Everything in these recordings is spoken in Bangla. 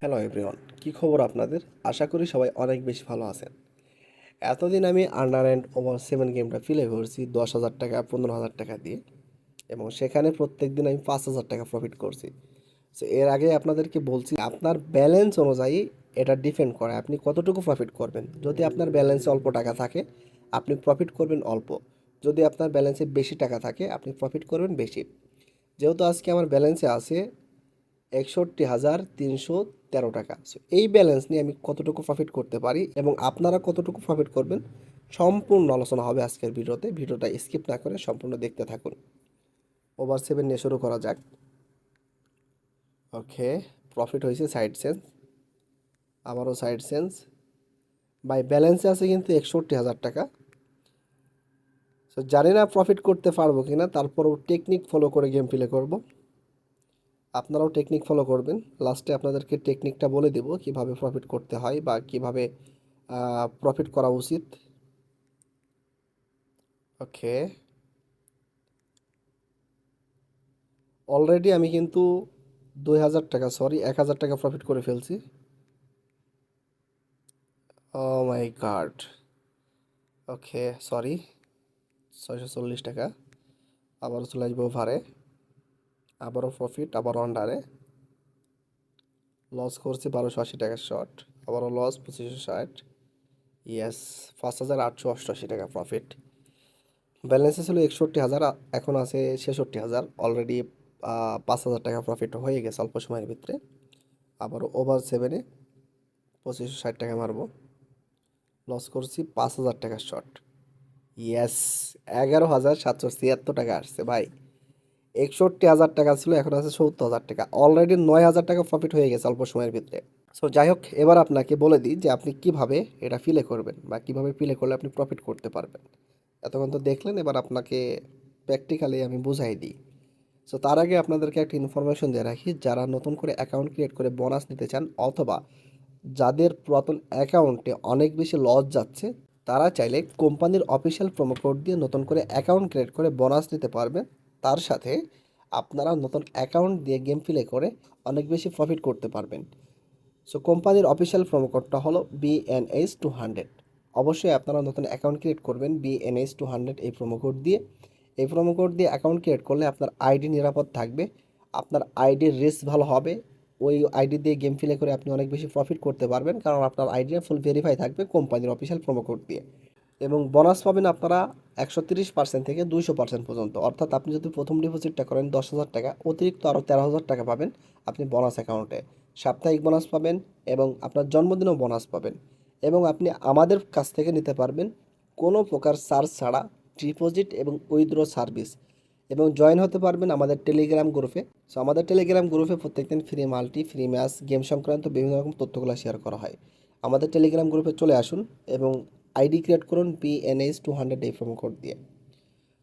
হ্যালো এভরিওয়ান কী খবর আপনাদের? আশা করি সবাই অনেক বেশি ভালো আছেন। এতদিন আমি আন্ডার অ্যান্ড ওভার সেভেন গেমটা ফিলে করছি, দশ হাজার টাকা, পনেরো হাজার টাকা দিয়ে। এবং সেখানে প্রত্যেক দিন আমি পাঁচ হাজার টাকা প্রফিট করছি। সো এর আগে আপনাদেরকে বলছি, আপনার ব্যালেন্স অনুযায়ী এটা ডিপেন্ড করে, আপনি কতটুকু প্রফিট করবেন? যদি আপনার ব্যালেন্সে অল্প টাকা থাকে, আপনি প্রফিট করবেন অল্প। যদি আপনার ব্যালেন্সে বেশি টাকা থাকে, আপনি প্রফিট করবেন বেশি। যেহেতু আজকে আমার ব্যালেন্সে আছে একষট্টি হাজার তিনশো তেরো টাকা। সো এই ব্যালেন্স নিয়ে আমি কতটুকু প্রফিট করতে পারি এবং আপনারা কতটুকু প্রফিট করবেন, সম্পূর্ণ আলোচনা হবে আজকের ভিডিওতে। ভিডিওটা স্কিপ না করে সম্পূর্ণ দেখতে থাকুন। ওভার সেভেন নিয়ে শুরু করা যাক। ওকে প্রফিট হয়েছে সাইড সেন্স আবারও সাইড সেন্স বাই ব্যালেন্সে আছে কিন্তু একষট্টি হাজার টাকা। সো জানি না প্রফিট করতে পারব কি না তারপরও টেকনিক ফলো করে গেম প্লে করব। আপনারাও টেকনিক ফলো করবেন। লাস্টে আপনাদেরকে টেকনিকটা বলে দেব, কীভাবে প্রফিট করতে হয় বা কীভাবে প্রফিট করা উচিত। ওকে অলরেডি আমি কিন্তু দুই হাজার টাকা সরি এক হাজার টাকা প্রফিট করে ফেলছি। ও মাই গাড ওকে সরি ছয়শো চল্লিশ টাকা। আবারও চলে আসব ওভারে। আবারও প্রফিট আবারও আন্ডারে লস করছি বারোশো আশি টাকার শর্ট আবারও লস পঁচিশশো ষাট। ইয়েস পাঁচ হাজার আটশো অষ্টআশি টাকা প্রফিট ব্যালেন্সে ছিল একষট্টি হাজার এখন আছে ছেষট্টি হাজার। অলরেডি পাঁচ হাজার টাকা প্রফিট হয়ে গেছে অল্প সময়ের ভিতরে। আবারও ওভার সেভেনে পঁচিশশো ষাট টাকা মারবো। লস করছি পাঁচ হাজার টাকার শর্ট ইয়েস এগারো হাজার সাতশো ছিয়াত্তর টাকা আসছে, ভাই। একষট্টি হাজার টাকা ছিল, এখন আছে সত্তর হাজার টাকা। অলরেডি নয় হাজার টাকা প্রফিট হয়ে গেছে অল্প সময়ের ভিতরে। সো যাই হোক, এবার আপনাকে বলে দিই যে আপনি কীভাবে এটা ফিলে করবেন বা কীভাবে ফিলে করলে আপনি প্রফিট করতে পারবেন। এতক্ষণ তো দেখলেন, এবার আপনাকে প্র্যাকটিক্যালি আমি বুঝাই দিই। সো তার আগে আপনাদেরকে একটা ইনফরমেশন দিয়ে রাখি, যারা নতুন করে অ্যাকাউন্ট ক্রিয়েট করে বোনাস নিতে চান অথবা যাদের পুরাতন অ্যাকাউন্টে অনেক বেশি লস যাচ্ছে, তারা চাইলে কোম্পানির অফিসিয়াল প্রোমো কোড দিয়ে নতুন করে অ্যাকাউন্ট ক্রিয়েট করে বোনাস নিতে পারবেন তার সাথে আপনারা নতুন অ্যাকাউন্ট দিয়ে গেম প্লে করে অনেক বেশি প্রফিট করতে পারবেন। সো কোম্পানির অফিসিয়াল প্রোমো কোডটা হলো বিএনএস টু হান্ড্রেড অবশ্যই আপনারা নতুন অ্যাকাউন্ট ক্রিয়েট করবেন বিএনএস টু হান্ড্রেড এই প্রোমো কোড দিয়ে। এই প্রোমো কোড দিয়ে অ্যাকাউন্ট ক্রিয়েট করলে আপনার আইডি নিরাপদ থাকবে। আপনার আইডির রিস্ক ভালো হবে। ওই আইডি দিয়ে গেম প্লে করে আপনি অনেক বেশি প্রফিট করতে পারবেন। কারণ আপনার আইডিটা ফুল ভেরিফাই থাকবে কোম্পানির অফিসিয়াল প্রোমো কোড দিয়ে। এবং বোনাস পাবেন আপনারা একশো তিরিশ পার্সেন্ট থেকে দুইশো পার্সেন্ট পর্যন্ত। অর্থাৎ আপনি যদি প্রথম ডিপোজিটটা করেন দশ হাজার টাকা, অতিরিক্ত আরও তেরো হাজার টাকা পাবেন আপনি বোনাস অ্যাকাউন্টে সাপ্তাহিক বোনাস পাবেন এবং আপনার জন্মদিনেও বোনাস পাবেন। এবং আপনি আমাদের কাছ থেকে নিতে পারবেন কোনো প্রকার চার্জ ছাড়া ডিপোজিট এবং উইথড্র সার্ভিস এবং জয়েন হতে পারবেন আমাদের টেলিগ্রাম গ্রুপে সো আমাদের টেলিগ্রাম গ্রুপে প্রত্যেকদিন free multi free match game সংক্রান্ত বিভিন্ন রকম তথ্যগুলো শেয়ার করা হয়। আমাদের টেলিগ্রাম গ্রুপে চলে আসুন এবং আইডি ক্রিয়েট করুন পিএনএস টু হান্ড্রেড এই প্রোমো কোড দিয়ে।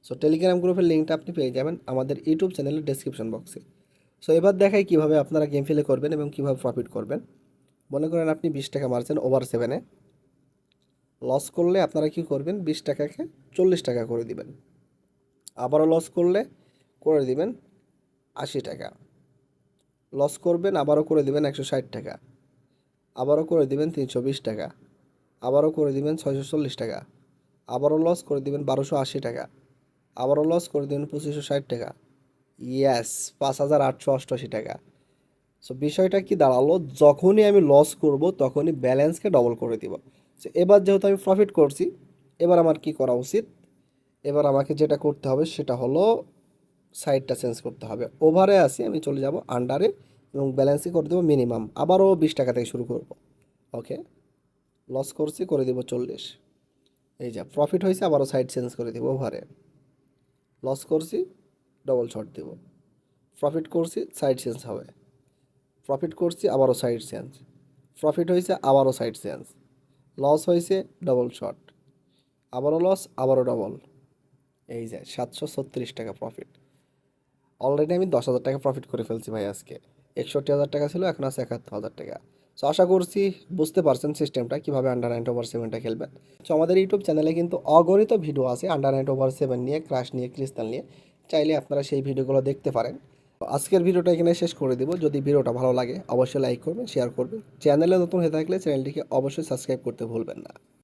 সো টেলিগ্রাম গ্রুপের লিঙ্কটা আপনি পেয়ে যাবেন আমাদের ইউটিউব চ্যানেলের ডেসক্রিপশন বক্সে সো এবার দেখাই কীভাবে আপনারা গেম ফেলে করবেন এবং কীভাবে প্রফিট করবেন। মনে করেন আপনি বিশ টাকা মারছেন ওভার সেভেনে লস করলে আপনারা কি করবেন? বিশ টাকাকে চল্লিশ টাকা করে দিবেন। আবারও লস করলে করে দিবেন আশি টাকা। লস করবেন, আবারও করে দিবেন একশো ষাট টাকা। আবারও করে দিবেন তিনশো বিশ টাকা। আবারও করে দিবেন ছয়শো চল্লিশ টাকা। আবারও লস করে দিবেন বারোশো আশি টাকা। আবারও লস করে দিবেন পঁচিশশো ষাট টাকা। ইয়াস পাঁচ হাজার আটশো অষ্টআশি টাকা। সো বিষয়টা কি দাঁড়াল? যখনই আমি লস করব, তখনই ব্যালেন্সকে ডবল করে দিব। সো এবার যেহেতু আমি প্রফিট করছি, এবার আমার কি করা উচিত? এবার আমাকে যেটা করতে হবে, সেটা হলো সাইডটা চেঞ্জ করতে হবে। ওভারে আসি আমি চলে যাব আন্ডারে এবং ব্যালেন্সই করে দেবো মিনিমাম আবারও বিশ টাকা থেকে শুরু করব। ওকে লস করছি, করে দিব চল্লিশ। এই যা প্রফিট হয়েছে, আবারও সাইড চেঞ্জ করে দিব ওভারে। লস করছি ডবল শট দিব। প্রফিট করছি সাইড চেঞ্জ হবে। প্রফিট করছি, আবারও সাইড চেঞ্জ প্রফিট হয়েছে, আবারও সাইড চেঞ্জ লস হয়েছে ডবল শট আবারও লস আবারও ডবল এই যে, সাতশো ছত্রিশ টাকা প্রফিট অলরেডি আমি দশ হাজার টাকা প্রফিট করে ফেলছি ভাই আজকে। একষট্টি হাজার টাকা ছিল, এখন আছে একাত্তর হাজার টাকা। সো আশা করছি বুঝতে পারছেন সিস্টেমটা কীভাবে আন্ডার নাইন ওভার সেভেনটা খেলবেন। সো আমাদের ইউটিউব চ্যানেলে কিন্তু অগণিত ভিডিও আছে আন্ডার নাইন ওভার সেভেন নিয়ে ক্রাশ নিয়ে ক্রিস্তাল নিয়ে। চাইলে আপনারা সেই ভিডিওগুলো দেখতে পারেন। আজকের ভিডিওটা এখানে শেষ করে দেবো। যদি ভিডিওটা ভালো লাগে, অবশ্যই লাইক করবেন শেয়ার করবেন। চ্যানেলে নতুন হয়ে থাকলে চ্যানেলটিকে অবশ্যই সাবস্ক্রাইব করতে ভুলবেন না।